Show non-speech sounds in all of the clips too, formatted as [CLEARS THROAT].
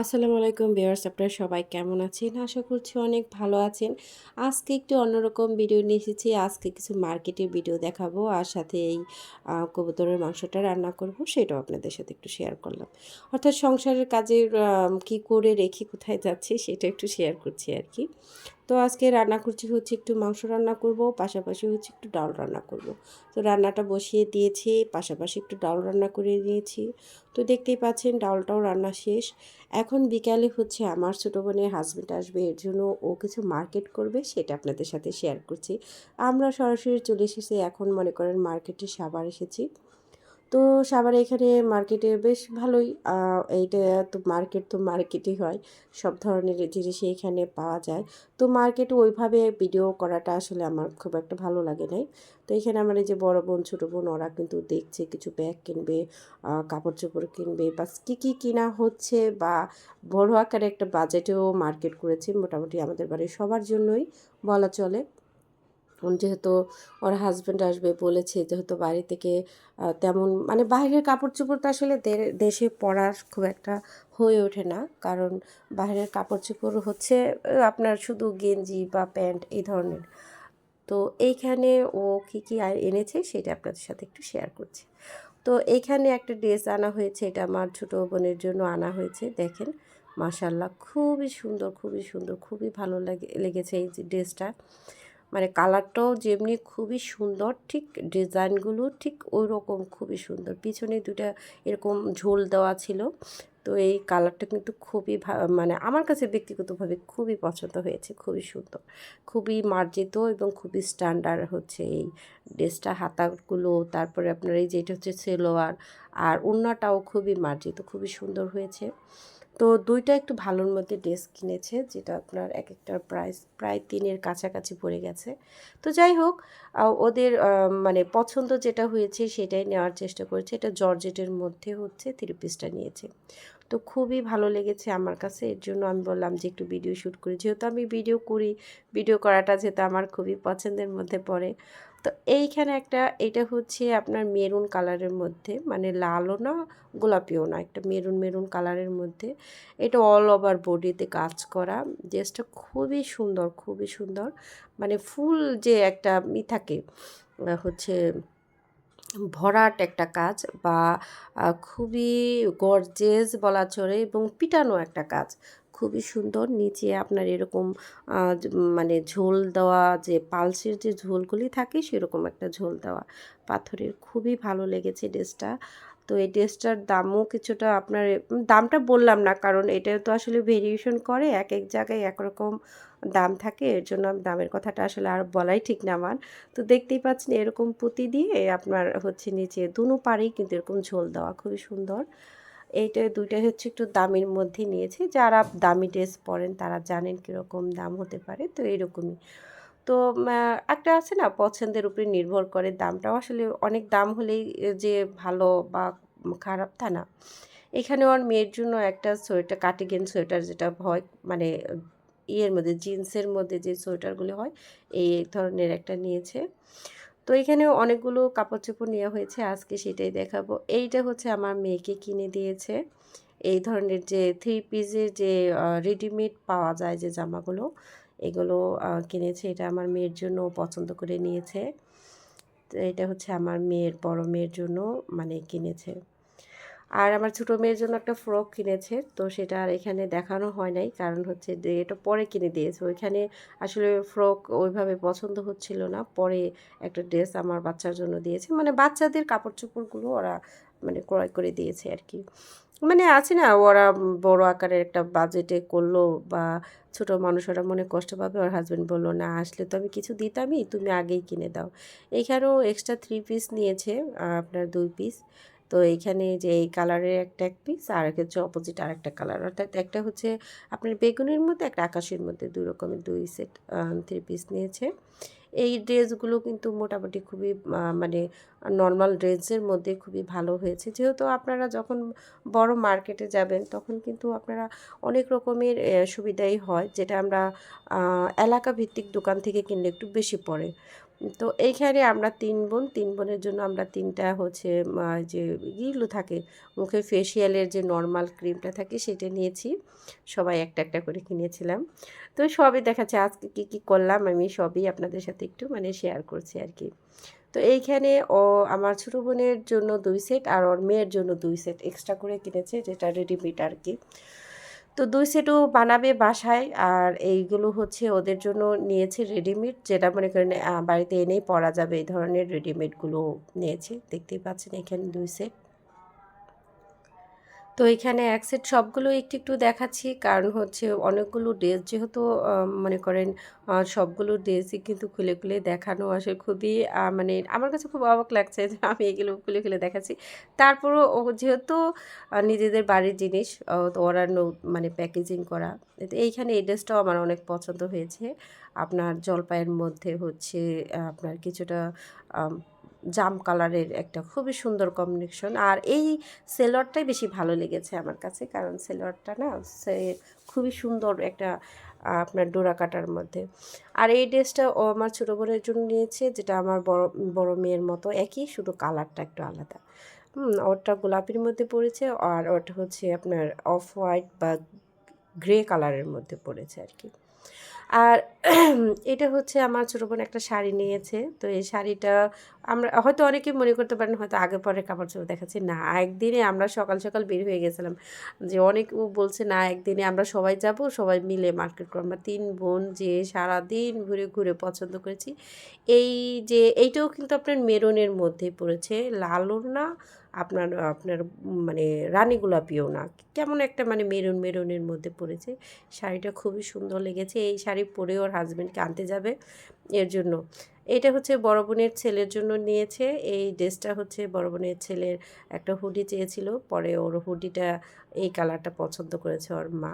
আসসালামু আলাইকুম ভিউয়ার্স আপনারা সবাই কেমন আছেন? আশা করছি অনেক ভালো আছেন। আজকে একটু অন্যরকম ভিডিও নিয়ে এসেছি। আজকে কিছু মার্কেটের ভিডিও দেখাবো আর সাথে এই কবুতরের মাংসটা রান্না করব সেটাও আপনাদের সাথে একটু শেয়ার করলাম। অর্থাৎ সংসারের আহ, কি করে রেখে কোথায় যাচ্ছে সেটা একটু শেয়ার করছি আর কি। তো আজকে রান্না করছি হচ্ছে একটু মাংস রান্না করব, পাশাপাশি হচ্ছে একটু ডাল রান্না করব। তো রান্নাটা বসিয়ে দিয়েছি, পাশাপাশি একটু ডাল রান্না করে নিয়েছি। তো দেখতেই পাচ্ছেন ডালটাও রান্না শেষ। এখন বিকালে হচ্ছে আমার ছোটো বোনের হাজব্যান্ড আসবে, এর জন্য ও কিছু মার্কেট করবে, সেটা আপনাদের সাথে শেয়ার করছি। আমরা সরাসরি চলে এসেছি, এখন মনে করেন মার্কেটে সাবার এসেছি। তো সাভারে এখানে মার্কেটে বেশ ভালোই। এইটা তো মার্কেট তো মার্কেটই হয়। সব ধরনের জিনিসই এখানে পাওয়া যায়। তো মার্কেটে ওইভাবে ভিডিও করাটা আসলে আমার খুব একটা ভালো লাগে নাই। তো এখানে আমার এই যে বড় বোন, ছোটো বোন, ওরা কিন্তু দেখছে, কিছু ব্যাগ কিনবে কাপড় চোপড় কিনবে বা কী কী কিনা হচ্ছে বা বড় আকারে একটা বাজেটেও মার্কেট করেছে। মোটামুটি আমাদের বাড়ির সবার জন্যই বলা চলে। যেহেতু ওর হাজব্যান্ড আসবে বলেছে যেহেতু বাড়ি থেকে তেমন মানে বাইরের কাপড় তো আসলে দেশে পরার খুব একটা হয়ে ওঠে না। কারণ বাইরের কাপড় চোপড় হচ্ছে আপনার শুধু গেঞ্জি বা প্যান্ট এই ধরনের। তো এইখানে ও কী কী এনেছে সেটা আপনাদের সাথে একটু শেয়ার করছি। তো এইখানে একটা ড্রেস আনা হয়েছে, এটা আমার ছোটো বোনের জন্য আনা হয়েছে, দেখেন। মাশাল্লাহ খুবই সুন্দর খুবই সুন্দর, খুবই ভালো লাগে, লেগেছে এই ড্রেসটা মানে কালারটাও যেমনি খুবই সুন্দর, ঠিক ডিজাইনগুলো ঠিক ওই রকম খুবই সুন্দর। পিছনে দুটা এরকম ঝোল দেওয়া ছিল, তো এই কালারটা কিন্তু খুবই মানে আমার কাছে ব্যক্তিগতভাবে খুবই পছন্দ হয়েছে, খুবই সুন্দর। খুবই মার্জিত এবং খুবই স্ট্যান্ডার্ড হচ্ছে এই ড্রেসটা, হাতাগুলো, তারপরে আপনার এই যেটা হচ্ছে সেলোয়ার, আর ওড়নাটাও খুবই মার্জিত, খুবই সুন্দর হয়েছে। তো দুইটা একটু ভালোর মধ্যে ড্রেস কিনেছে, যেটা আপনার এক একটার প্রাইস প্রায় তিনের কাছাকাছি পড়ে গেছে। তো যাই হোক ওদের মানে পছন্দ যেটা হয়েছে সেটাই নেওয়ার চেষ্টা করেছে। এটা জর্জেটের মধ্যে হচ্ছে থ্রি পিসটা নিয়েছে। তো খুবই ভালো লেগেছে আমার কাছে, এর জন্য আমি বললাম যে একটু ভিডিও শ্যুট করি। যেহেতু আমি ভিডিও করি, ভিডিও করাটা যেহেতু আমার খুবই পছন্দের মধ্যে পড়ে। তো এইখানে একটা, এটা হচ্ছে আপনার মেরুন কালারের মধ্যে মানে লালও না, গোলাপিও না, একটা মেরুন মেরুন কালারের মধ্যে। এটা অল ওভার বডিতে কাজ করা ড্রেসটা খুবই সুন্দর খুবই সুন্দর। মানে ফুল যে একটা ই থাকে হচ্ছে ভরাট একটা কাজ বা খুবই গর্জেস বলা চলে এবং পিটানো একটা কাজ। খুবই সুন্দর। নিচে আপনার এরকম মানে ঝোল দেওয়া, যে পালসের যে ঝোলগুলি থাকে সেরকম একটা ঝোল দেওয়া। পাথরের খুবই ভালো লেগেছে ড্রেসটা। তো এই ড্রেসটার দামও কিছুটা আপনার দামটা বললাম না কারণ এটা তো আসলে ভেরিয়েশন করে, এক এক জায়গায় একরকম দাম থাকে। এর জন্য দামের কথাটা আসলে আর বলাই ঠিক না আমার। তো দেখতেই পাচ্ছেন এরকম পুঁতি দিয়ে আপনার হচ্ছে নিচে দুনো পাড়েই কিন্তু এরকম ঝোল দেওয়া। খুবই সুন্দর। এইটা দুইটা হচ্ছে একটু দামের মধ্যে নিয়েছে। যারা দামি ড্রেস পরেন তারা জানেন কীরকম দাম হতে পারে, তো এরকমই। তো একটা আছে না, পছন্দের উপরে নির্ভর করে দামটাও। আসলে অনেক দাম হলেই যে ভালো বা খারাপ তা না। এখানে ওর মেয়ের জন্য একটা সোয়েটার কাটিগেন সোয়েটার যেটা হয় মানে ইয়ের মধ্যে, জিন্সের মধ্যে যে সোয়েটারগুলো হয়, এই ধরনের একটা নিয়েছে। তো এখানেও অনেকগুলো কাপড় চোপড় নেওয়া হয়েছে, আজকে সেটাই দেখাবো। এইটা হচ্ছে আমার মেয়েকে কিনে দিয়েছে। এই ধরনের যে থ্রি পিসের যে রেডিমেড পাওয়া যায় যে জামাগুলো, এগুলো কিনেছে। এটা আমার মেয়ের জন্য পছন্দ করে নিয়েছে। তো এটা হচ্ছে আমার মেয়ের, বড় মেয়ের জন্য মানে কিনেছে। আর আমার ছোটো মেয়ের জন্য একটা ফ্রক কিনেছে, তো সেটা আর এখানে দেখানো হয় নাই। কারণ হচ্ছে যে, এটা পরে কিনে দিয়েছে। ওইখানে আসলে ফ্রক ওইভাবে পছন্দ হচ্ছিল না। পরে একটা ড্রেস আমার বাচ্চার জন্য দিয়েছে। মানে বাচ্চাদের কাপড় চোপড়গুলো ওরা মানে ক্রয় করে দিয়েছে আর কি। মানে আছে না, ওরা বড় আকারের একটা বাজেটে করল বা ছোট মানুষ ওরা মনে কষ্ট পাবে। ওর হাজব্যান্ড বলল, না, আসলে তো আমি কিছু দিতামই, তুমি আগেই কিনে দাও। এখানেও এক্সট্রা থ্রি পিস নিয়েছে আপনার দুই পিস তো এইখানে যে এই কালারের একটা এক পিস আর এক হচ্ছে অপোজিট আর একটা কালার। অর্থাৎ একটা হচ্ছে আপনার বেগুনের মধ্যে, একটা আকাশের মধ্যে দুই রকমের দুই সেট থ্রি পিস নিয়েছে। এই ড্রেসগুলো কিন্তু মোটামুটি খুবই মানে নর্মাল ড্রেসের মধ্যে খুবই ভালো হয়েছে। যেহেতু আপনারা যখন বড় মার্কেটে যাবেন, তখন কিন্তু আপনারা অনেক রকমের সুবিধাই হয়, যেটা আমরা এলাকা ভিত্তিক দোকান থেকে কিনলে একটু বেশি পড়ে। তো এইখানে আমরা তিন বোন, তিন বোনের জন্য আমরা তিনটা হচ্ছে যে ইগুলো থাকে, মুখে ফেসিয়ালের যে নর্মাল ক্রিমটা থাকে, সেটা নিয়েছি। সবাই একটা একটা করে কিনেছিলাম। তো সবই দেখাচ্ছে, আজকে কী কী করলাম, আমি সবই আপনাদের সাথে একটু মানে শেয়ার করছি আর কি তো এইখানে ও আমার ছোটো বোনের জন্য দুই সেট আর ওর মেয়ের জন্য দুই সেট এক্সট্রা করে কিনেছে, যেটা রেডিমেড আর কি তো দুই সেটও বানাবে বাসায় আর এইগুলো হচ্ছে ওদের জন্য নিয়েছে রেডিমেড যেটা মনে করেন বাড়িতে এনেই পরা যাবে, এই ধরনের রেডিমেডগুলো নিয়েছি। দেখতেই পাচ্ছেন এখানে দুই সেট তো এখানে এক সেট সবগুলো একটু একটু দেখাচ্ছি। কারণ হচ্ছে অনেকগুলো ড্রেস যেহেতু মনে করেন সবগুলো ড্রেসই কিন্তু খুলে খুলে দেখানো আসলে খুবই মানে আমার কাছে খুব অবাক লাগছে যে আমি এগুলো খুলে খুলে দেখাচ্ছি। তারপরও যেহেতু নিজেদের বাড়ির জিনিস তো ওরা মানে প্যাকেজিং করা। এইখানে এই ড্রেসটাও আমার অনেক পছন্দ হয়েছে। আপনার জলপাইয়ের মধ্যে হচ্ছে আপনার কিছুটা জাম কালারের একটা খুবই সুন্দর কম্বিনেশন আর এই সেলোয়ারটাই বেশি ভালো লেগেছে আমার কাছে, কারণ সেলোয়ারটা না সে খুবই সুন্দর একটা আপনার ডোরা কাটার মধ্যে। আর এই ড্রেসটা ও আমার ছোটো বোনের জন্য নিয়েছে, যেটা আমার বড় বড় মেয়ের মতো একই, শুধু কালারটা একটু আলাদা। ওরটা গোলাপির মধ্যে পড়েছে, আর ওটা হচ্ছে আপনার অফ হোয়াইট বা গ্রে কালারের মধ্যে পড়েছে আর কি। আর [CLEARS THROAT] এটা হচ্ছে আমার ছোটো বোন একটা শাড়ি নিয়েছে। তো এই শাড়িটা আমরা, হয়তো অনেকে মনে করতে পারেন হয়তো আগে পরে কাপড় চোপড় দেখাচ্ছি, না, একদিনে আমরা সকাল সকাল বের হয়ে গেছিলাম। যে অনেক ও বলছে, না, একদিনে আমরা সবাই যাব, সবাই মিলে মার্কেট করব। আমরা তিন বোন যে সারাদিন ঘুরে ঘুরে পছন্দ করেছি। এই যে, এইটাও কিন্তু আপনার মেরুনের মধ্যেই পড়েছে, লালও না আপনার আপনার মানে রানী গোলাপিও না। কেমন একটা মানে মেরুন, মেরুনের মধ্যে পড়েছে। শাড়িটা খুবই সুন্দর লেগেছে। এই শাড়ি পরে ওর হাজব্যান্ডকে আনতে যাবে এর জন্য। এটা হচ্ছে বড় বোনের ছেলের জন্য নিয়েছে। এই ড্রেসটা হচ্ছে বড় বোনের ছেলের একটা হুডি চেয়েছিল। পরে ওর হুডিটা এই কালারটা পছন্দ করেছে ওর মা।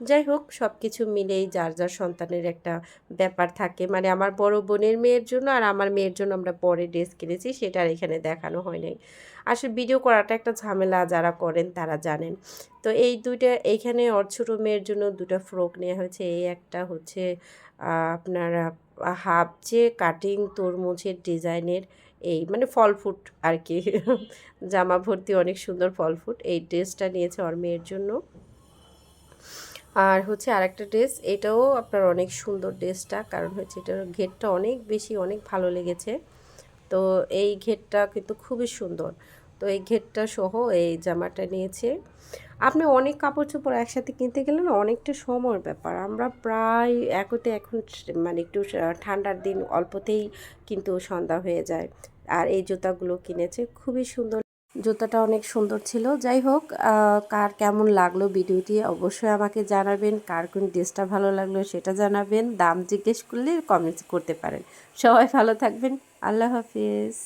যাই হোক সব কিছু মিলেই যার যার সন্তানের একটা ব্যাপার থাকে। মানে আমার বড় বোনের মেয়ের জন্য আর আমার মেয়ের জন্য আমরা পরে ড্রেস কিনেছি সেটা আর এখানে দেখানো হয় নাই। আসলে ভিডিও করাটা একটা ঝামেলা যারা করেন তারা জানেন। তো এই দুইটা এইখানে ওর ছোটো মেয়ের জন্য দুটো ফ্রক নেওয়া হয়েছে। এই একটা হচ্ছে আপনার হাফ যে কাটিং তরমুজের ডিজাইনের এই মানে ফল ফুট আর কি। জামা ভর্তি অনেক সুন্দর ফল ফুট এই ড্রেসটা নিয়েছে ওর মেয়ের জন্য। আর হচ্ছে আরেকটা ড্রেস এটাও আপনার অনেক সুন্দর ড্রেসটা কারণ হচ্ছে এটার ঘেরটা অনেক বেশি, অনেক ভালো লেগেছে। তো এই ঘেরটা কিন্তু খুবই সুন্দর। তো এই ঘেরটা সহ এই জামাটা নিয়েছে। আপনি অনেক কাপড় চোপড় একসাথে কিনতে গেলে না অনেকটা সময়ের ব্যাপার। আমরা প্রায় একতে এখন মানে একটু ঠান্ডার দিন অল্পতেই কিন্তু সন্ধ্যা হয়ে যায়। আর এই জুতাগুলো কিনেছে, খুবই সুন্দর জুতাটা অনেক সুন্দর ছিল। যাই হোক কার কেমন লাগল ভিডিওটি অবশ্যই আমাকে জানাবেন। কার কোন ড্রেসটা ভালো লাগল সেটা জানাবেন। দাম জিজ্ঞেস করলে কমেন্টস করতে পারেন। সবাই ভালো থাকবেন। আল্লাহ হাফিজ।